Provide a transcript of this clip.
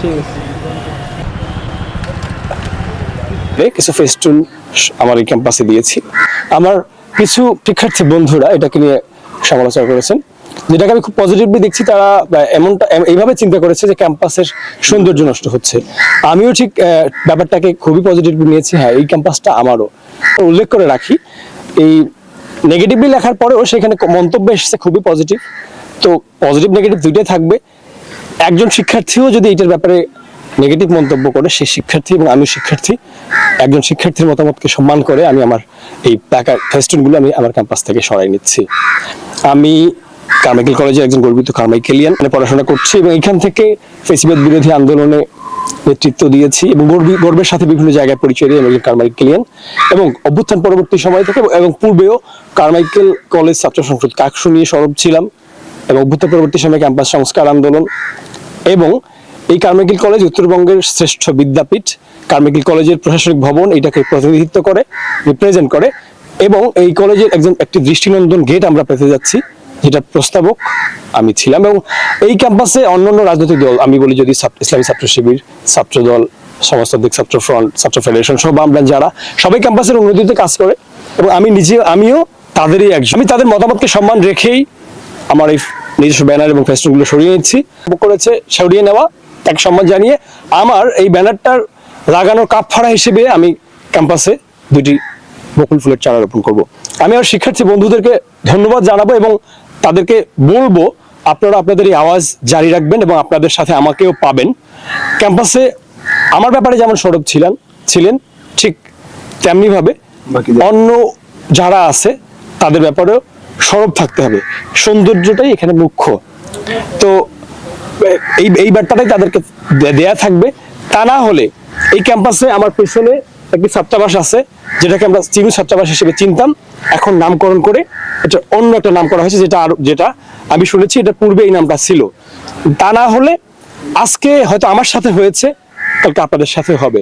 ঠিক আছে। কিছু ফেস্টুন আমার এই ক্যাম্পাসে দিয়েছি। আমার কিছু শিক্ষার্থী বন্ধুরা এটাকে নিয়ে সমালোচনা করেছেন, যেটাকে আমি খুব পজিটিভলি দেখছি, তারা এমনটা এইভাবে চিন্তা করেছে যে ক্যাম্পাসের সৌন্দর্য নষ্ট হচ্ছে। আমিও ঠিক ব্যাপারটাকে খুবই পজিটিভলি নিয়েছি হ্যাঁ এই ক্যাম্পাসটা আমারও। উল্লেখ করে রাখি, এই নেগেটিভলি লেখার পরেও সেখানে মন্তব্য এসেছে খুবই পজিটিভ তো পজিটিভ নেগেটিভ দুইটাই থাকবে। একজন শিক্ষার্থীও যদি এটার ব্যাপারে নেগেটিভ মন্তব্য করে, সে শিক্ষার্থী এবং আমি শিক্ষার্থী, একজন শিক্ষার্থীর মতামতকে সম্মান করে আমি আমার এই প্যাকার ফেস্টুনগুলো আমি আমার ক্যাম্পাস থেকে সরাই নিচ্ছি। আমি কার্মাইকেল কলেজের একজন গর্বিত কার্মাইকেলিয়ান পড়াশোনা করছি এবং এখান থেকে ফেসিবাদ বিরোধী আন্দোলনে নেতৃত্ব দিয়েছি এবং গর্বি- গর্বের সাথে বিভিন্ন জায়গায় পরিচয় দিয়ে একজন কারমাইকেলিয়ান এবং অভ্যুত্থান পরবর্তী সময় থেকে এবং পূর্বেও কার্মাইকেল কলেজ ছাত্র সংসদ কাকসু নিয়ে সরব ছিলাম এবং অভ্যুত্থান পরবর্তী সময় ক্যাম্পাস সংস্কার আন্দোলন এবং এই কার্মেকিল কলেজ উত্তরবঙ্গের শ্রেষ্ঠ বিদ্যাপীঠ, কার্মেকিল কলেজের প্রশাসনিক ভবন এটাকে প্রতিনিধিত্ব করে রিপ্রেজেন্ট করে এবং এই কলেজের একজন একটি দৃষ্টিনন্দন গেট আমরা পেতে যাচ্ছি, যেটা প্রস্তাবক আমি ছিলাম এবং এই ক্যাম্পাসে অন্যান্য রাজনৈতিক দল, আমি বলি যদি ইসলামী ছাত্র শিবির, ছাত্র দল সমাজতান্ত্রিক ছাত্র ফ্রন্ট ছাত্র ফেডারেশন সব আমরা যারা, সবাই ক্যাম্পাসের উন্নতিতে কাজ করে এবং আমি নিজে আমিও তাদেরই একজন। আমি তাদের মতামতকে সম্মান রেখেই আমার এই নিজস্ব ব্যানার এবং ফেস্টুনগুলো সরিয়ে নিচ্ছি। বুক করেছে সরিয়ে নেওয়া তাকে সম্মান জানিয়ে আমার এই ব্যানারটার লাগানোর কাপ ফাড়া হিসেবে আমি ক্যাম্পাসে দুটি বকুল ফুলের চারা রোপণ করব। আমি আমার শিক্ষার্থী বন্ধুদেরকে ধন্যবাদ জানাব এবং তাদেরকে বলব আপনারা আপনাদের এই আওয়াজ জারি রাখবেন এবং আপনাদের সাথে আমাকেও পাবেন। ক্যাম্পাসে আমার ব্যাপারে যেমন সরব ছিলেন ছিলেন ঠিক তেমনি ভাবে অন্য যারা আছে তাদের ব্যাপারেও সরব থাকতে হবে। সৌন্দর্যটাই এখানে মুখ্য। তো এই এই বার্তাটাই তাদেরকে দেয়া থাকবে। তা না হলে এই ক্যাম্পাসে আমার পেছনে একটি ছাত্রাবাস আছে, যেটাকে আমরা চিনু ছাত্রাবাস হিসেবে চিনতাম। এখন নামকরণ করে এটা অন্য একটা নাম করা হয়েছে, যেটা আর, যেটা আমি শুনেছি, এটা পূর্বে এই নামটা ছিল। তা না হলে আজকে হয়তো আমার সাথে হয়েছে, কালকে আপনাদের সাথে হবে।